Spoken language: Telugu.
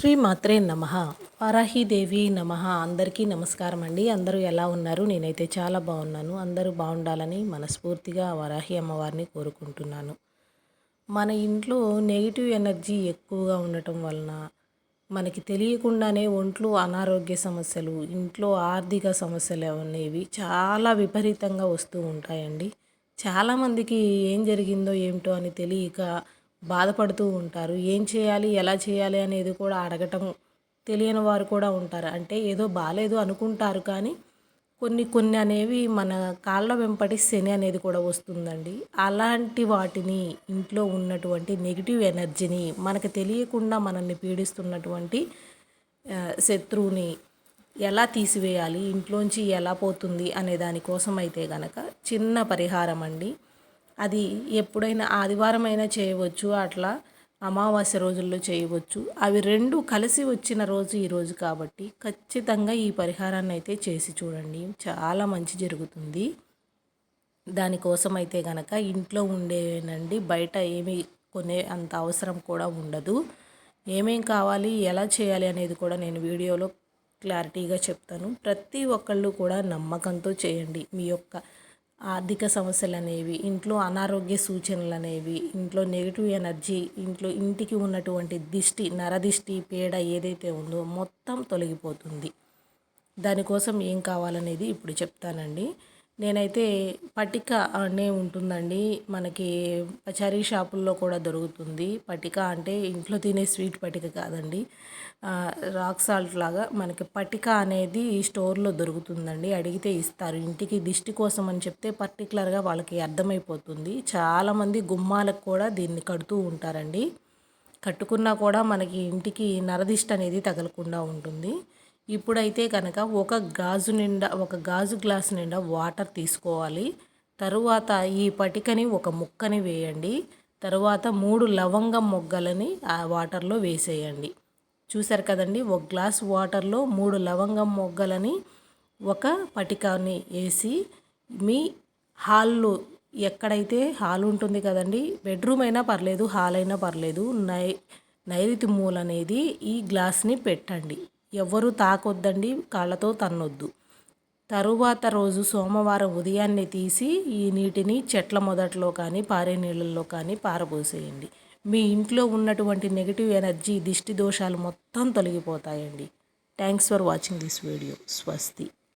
శ్రీ మాత్రే నమ వారాహీదేవి నమ. అందరికీ నమస్కారం అండి. అందరూ ఎలా ఉన్నారు? నేనైతే చాలా బాగున్నాను. అందరూ బాగుండాలని మనస్ఫూర్తిగా వరాహి అమ్మవారిని కోరుకుంటున్నాను. మన ఇంట్లో నెగిటివ్ ఎనర్జీ ఎక్కువగా ఉండటం వలన మనకి తెలియకుండానే ఒంట్లో అనారోగ్య సమస్యలు ఇంట్లో ఆర్థిక సమస్యలు అనేవి చాలా విపరీతంగా వస్తూ ఉంటాయండి. చాలామందికి ఏం జరిగిందో ఏమిటో అని తెలియక బాధపడుతూ ఉంటారు. ఏం చేయాలి? ఎలా చేయాలి? అనేది కూడా అడగటం తెలియని వారు కూడా ఉంటారు. అంటే ఏదో బాగాలేదు అనుకుంటారు కానీ కొన్ని కొన్ని అనేవి మన కాళ్ళ వెంపటి శని అనేది కూడా వస్తుందండి. అలాంటి వాటిని ఇంట్లో ఉన్నటువంటి నెగిటివ్ ఎనర్జీని మనకు తెలియకుండా మనల్ని పీడిస్తున్నటువంటి శత్రువుని ఎలా తీసివేయాలి? ఇంట్లోంచి ఎలా పోతుంది? అనే దానికోసం అయితే గనక చిన్న పరిహారం అండి అది ఎప్పుడైనా ఆదివారం అయినా చేయవచ్చు అట్లా అమావాస్య రోజుల్లో చేయవచ్చు. అవి రెండు కలిసి వచ్చిన రోజు ఈరోజు కాబట్టి ఖచ్చితంగా ఈ పరిహారాన్ని అయితే చేసి చూడండి. చాలా మంచి జరుగుతుంది. దానికోసం అయితే గనక ఇంట్లో ఉండేనండి బయట ఏమి కొనే అంత అవసరం కూడా ఉండదు. ఏమేం కావాలి ఎలా చేయాలి అనేది కూడా నేను వీడియోలో క్లారిటీగా చెప్తాను. ప్రతి ఒక్కళ్ళు కూడా నమ్మకంతో చేయండి. మీ యొక్క ఆర్థిక సమస్యలు అనేవి ఇంట్లో అనారోగ్య సూచనలు అనేవి ఇంట్లో నెగిటివ్ ఎనర్జీ ఇంట్లో ఇంటికి ఉన్నటువంటి దిష్టి నరదిష్టి పేడ ఏదైతే ఉందో మొత్తం తొలగిపోతుంది. దానికోసం ఏం కావాలనేది ఇప్పుడు చెప్తానండి. నేనైతే పటిక అనే ఉంటుందండి. మనకి పచారీ షాపుల్లో కూడా దొరుకుతుంది. పటిక అంటే ఇంట్లో తినే స్వీట్ పటిక కాదండి. రాక్ సాల్ట్ లాగా మనకి పటిక అనేది స్టోర్లో దొరుకుతుందండి. అడిగితే ఇస్తారు. ఇంటికి దిష్టి కోసం అని చెప్తే పర్టికులర్గా వాళ్ళకి అర్థమైపోతుంది. చాలామంది గుమ్మాలకు కూడా దీన్ని కడుతూ ఉంటారండి. కట్టుకున్నా కూడా మనకి ఇంటికి నరదిష్టి అనేది తగలకుండా ఉంటుంది. ఇప్పుడైతే కనుక ఒక గాజు నిండా ఒక గాజు గ్లాస్ నిండా వాటర్ తీసుకోవాలి. తరువాత ఈ పటికని ఒక ముక్కని వేయండి. తరువాత మూడు లవంగం మొగ్గలని ఆ వాటర్లో వేసేయండి. చూసారు కదండి? ఒక గ్లాస్ వాటర్లో మూడు లవంగం మొగ్గలని ఒక పటికాని వేసి మీ హాల్లో ఎక్కడైతే హాల్ ఉంటుంది కదండి? బెడ్రూమ్ అయినా పర్లేదు హాల్ అయినా పర్లేదు నై నైరుతి మూల అనేది ఈ గ్లాస్ని పెట్టండి. ఎవ్వరూ తాకొద్దండి కాళ్ళతో తన్నొద్దు. తరువాత రోజు సోమవారం ఉదయాన్నే తీసి ఈ నీటిని చెట్ల మొదట్లో కానీ పారే నీళ్ళల్లో కానీ పారబోసేయండి. మీ ఇంట్లో ఉన్నటువంటి నెగిటివ్ ఎనర్జీ దిష్టి దోషాలు మొత్తం తొలగిపోతాయండి. Thanks for watching this video. స్వస్తి.